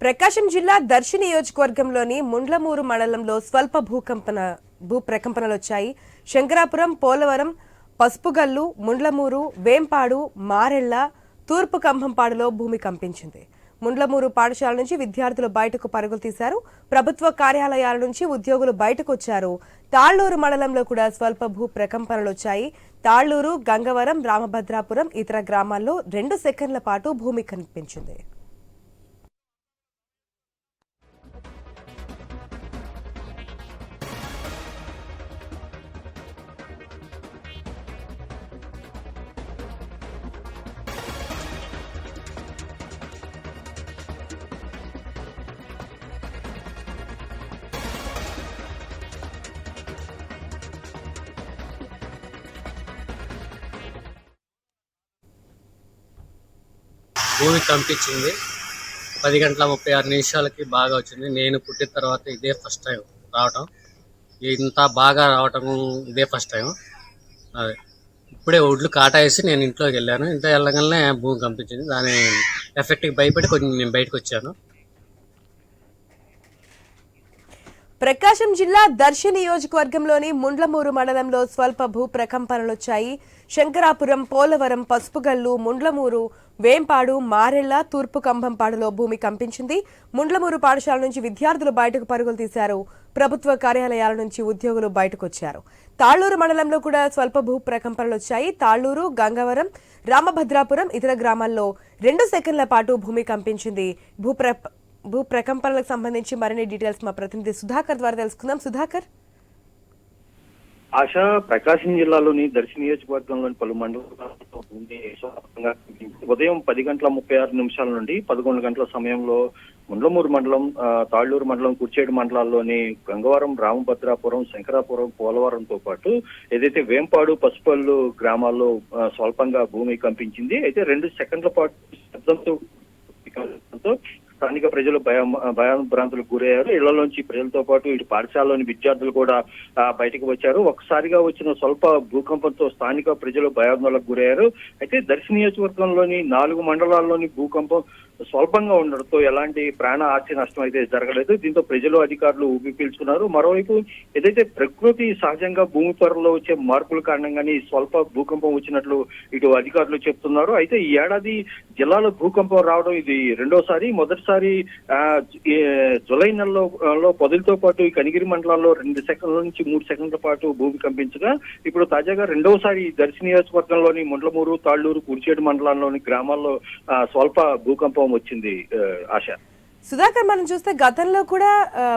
ప్రకాశం జిల్లా దర్శి నియోజకవర్గంలోని ముండ్లమూరు మండలంలో స్వల్ప భూకంపన భూ ప్రకంపనలు వచ్చాయి. శంకరాపురం పోలవరం పసుపుగల్లు ముండ్లమూరు వేంపాడు మారెళ్ళ తూర్పు కంభంపాడులో భూమి కంపించింది. ముండ్లమూరు పాఠశాల నుంచి విద్యార్థులు బయటకు పరుగులు తీశారు. ప్రభుత్వ కార్యాలయాల నుంచి ఉద్యోగులు బయటకు వచ్చారు. తాళ్ళూరు మండలంలో కూడా స్వల్ప భూ ప్రకంపనలు వచ్చాయి. తాళ్ళూరు గంగవరం రామభద్రాపురం ఇతర గ్రామాల్లో రెండు సెకండ్ల పాటు భూమి కనిపించింది. భూమి కంపించింది. పది గంటల ముప్పై ఆరు నిమిషాలకి బాగా వచ్చింది. నేను పుట్టిన తర్వాత ఇదే ఫస్ట్ టైం రావటం. ఇంత బాగా రావటం ఇదే ఫస్ట్ టైం అదే. ఇప్పుడే ఒడ్లు కాటా వేసి నేను ఇంట్లోకి వెళ్ళాను. ఇంట్లో వెళ్ళగానే భూమి కంపించింది. దాని ఎఫెక్ట్కి భయపడి కొంచెం నేను బయటకు వచ్చాను. ప్రకాశం జిల్లా దర్శి నియోజకవర్గంలోని ముండ్లమూరు మండలంలో స్వల్ప భూ ప్రకంపనలొచ్చాయి. శంకరాపురం పోలవరం పసుపుగల్లు ముండ్లమూరు వేంపాడు మారెళ్ళ తూర్పు కంభంపాడులో భూమి కంపించింది. ముండ్లమూరు పాఠశాల నుంచి విద్యార్థులు బయటకు పరుగులు తీశారు. ప్రభుత్వ కార్యాలయాల నుంచి ఉద్యోగులు బయటకొచ్చారు. తాళ్ళూరు మండలంలో కూడా స్వల్ప భూ ప్రకంపనలు వచ్చాయి తాళ్ళూరు గంగవరం రామభద్రాపురం ఇతర గ్రామాల్లో రెండు సెకండ్ల పాటు భూమి కంపించింది. భూ ప్ర భూ ప్రకంపనలకు సంబంధించి మరిన్ని డీటెయిల్స్ మా ప్రతినిధి సుధాకర్ ద్వారా తెలుసుకుందాం. సుధాకర్? ఆశ ప్రకాశం జిల్లాలోని దర్శి నియోజకవర్గంలోని పలు మండలాల్లో భూమి ఉదయం పది గంటల ముప్పై ఆరు నిమిషాల నుండి పదకొండు గంటల సమయంలో ముండ్లమూరు మండలం తాళ్ళూరు మండలం కుర్చేడు మండలాల్లోని గంగవరం రామభద్రాపురం శంకరాపురం పోలవరంతో పాటు ఏదైతే వేంపాడు పసుపల్లు గ్రామాల్లో స్వల్పంగా భూమి కంపించింది. అయితే రెండు సెకండ్ల పాటు శబ్దంతో స్థానిక ప్రజలు భయం భయాంభ్రాంతులకు గురయ్యారు. ఇళ్ళలోంచి ప్రజలతో పాటు ఇటు పాఠశాలలోని విద్యార్థులు కూడా బయటకు వచ్చారు. ఒక్కసారిగా వచ్చిన స్వల్ప భూకంపంతో స్థానిక ప్రజలు భయాందోళనకు గురయ్యారు. అయితే దర్శి నియోజకవర్గంలోని నాలుగు మండలాల్లోని భూకంపం స్వల్పంగా ఉండడంతో ఎలాంటి ప్రాణ ఆస్తి నష్టం అయితే జరగలేదు. దీంతో ప్రజలు అధికారులు ఊపి పీల్చుకున్నారు. మరోవైపు ఏదైతే ప్రకృతి సహజంగా భూమి పొరలో వచ్చే మార్పుల కారణంగానే స్వల్ప భూకంపం వచ్చినట్లు ఇటు అధికారులు చెప్తున్నారు. అయితే ఈ ఏడాది జిల్లాలో భూకంపం రావడం ఇది రెండోసారి. మొదటి ఆ, జులై నెలలో పదులతో పొదలతో పాటు ఈ కనిగిరి మండలాల్లో రెండు సెకండ్ల నుంచి మూడు సెకండ్ల పాటు భూమి కంపించగా ఇప్పుడు తాజాగా రెండవసారి దర్శి నియోజకవర్గంలోని ముండ్లమూరు తాళ్ళూరు కుర్చేడు మండలాల్లోని గ్రామాల్లో స్వల్ప భూకంపం వచ్చింది ఆశ. సుధాకర్ మనం చూస్తే గతంలో కూడా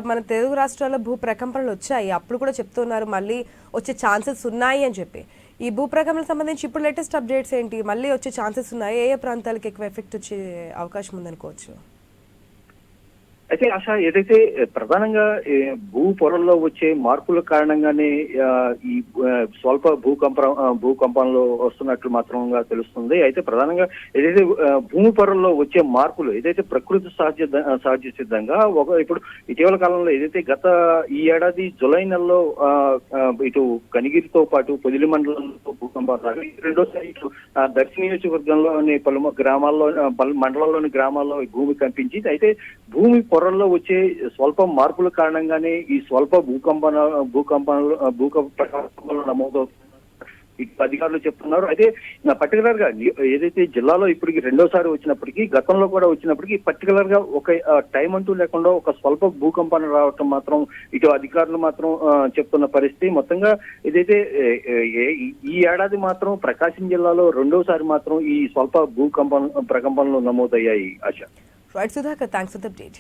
మన తెలుగు రాష్ట్రాల్లో భూ ప్రకంపనలు వచ్చాయి. అప్పుడు కూడా చెప్తున్నారు మళ్ళీ వచ్చే ఛాన్సెస్ ఉన్నాయి అని చెప్పి. ఈ భూ ప్రకంపనలకు సంబంధించి ఇప్పుడు లేటెస్ట్ అప్డేట్స్ ఏంటి? మళ్ళీ వచ్చే ఛాన్సెస్ ఉన్నాయి. ఏ ఏ ప్రాంతాలకు ఎక్కువ ఎఫెక్ట్ వచ్చే అవకాశం ఉందనుకోవచ్చు? అయితే ఆశ ఏదైతే ప్రధానంగా భూ పొరల్లో వచ్చే మార్పుల కారణంగానే ఈ స్వల్ప భూకంప భూకంపంలో వస్తున్నట్లు మాత్రంగా తెలుస్తుంది. అయితే ప్రధానంగా ఏదైతే భూమి పొరల్లో వచ్చే మార్పులు ఏదైతే ప్రకృతి సహజ సహజ సిద్ధంగా ఒక ఇప్పుడు ఇటీవల కాలంలో ఏదైతే గత ఈ ఏడాది జులై నెలలో ఆ, ఇటు కనిగిరితో పాటు పొదిలి మండలంలో భూకంపాలు రాగా రెండోసారి ఇటు దక్షిణ నియోజకవర్గంలోని పలు గ్రామాల్లో పలు మండలాల్లోని గ్రామాల్లో భూమి కంపించింది అయితే భూమి పొరల్లో వచ్చే స్వల్ప మార్పుల కారణంగానే ఈ స్వల్ప భూకంపన భూకంపనలు భూకంపాలు నమోదవుతుంది ఇటు అధికారులు చెప్తున్నారు. అయితే పర్టికులర్గా ఏదైతే జిల్లాలో ఇప్పటికి రెండోసారి వచ్చినప్పటికీ గతంలో కూడా వచ్చినప్పటికీ పర్టికులర్గా ఒక టైం అంటూ లేకుండా ఒక స్వల్ప భూకంపన రావటం మాత్రం ఇటు అధికారులు మాత్రం చెప్తున్న పరిస్థితి. మొత్తంగా ఏదైతే ఈ ఏడాది మాత్రం ప్రకాశం జిల్లాలో రెండోసారి మాత్రం ఈ స్వల్ప భూకంపన ప్రకంపనలు నమోదయ్యాయి ఆశ. Right Sudhakar thanks for the update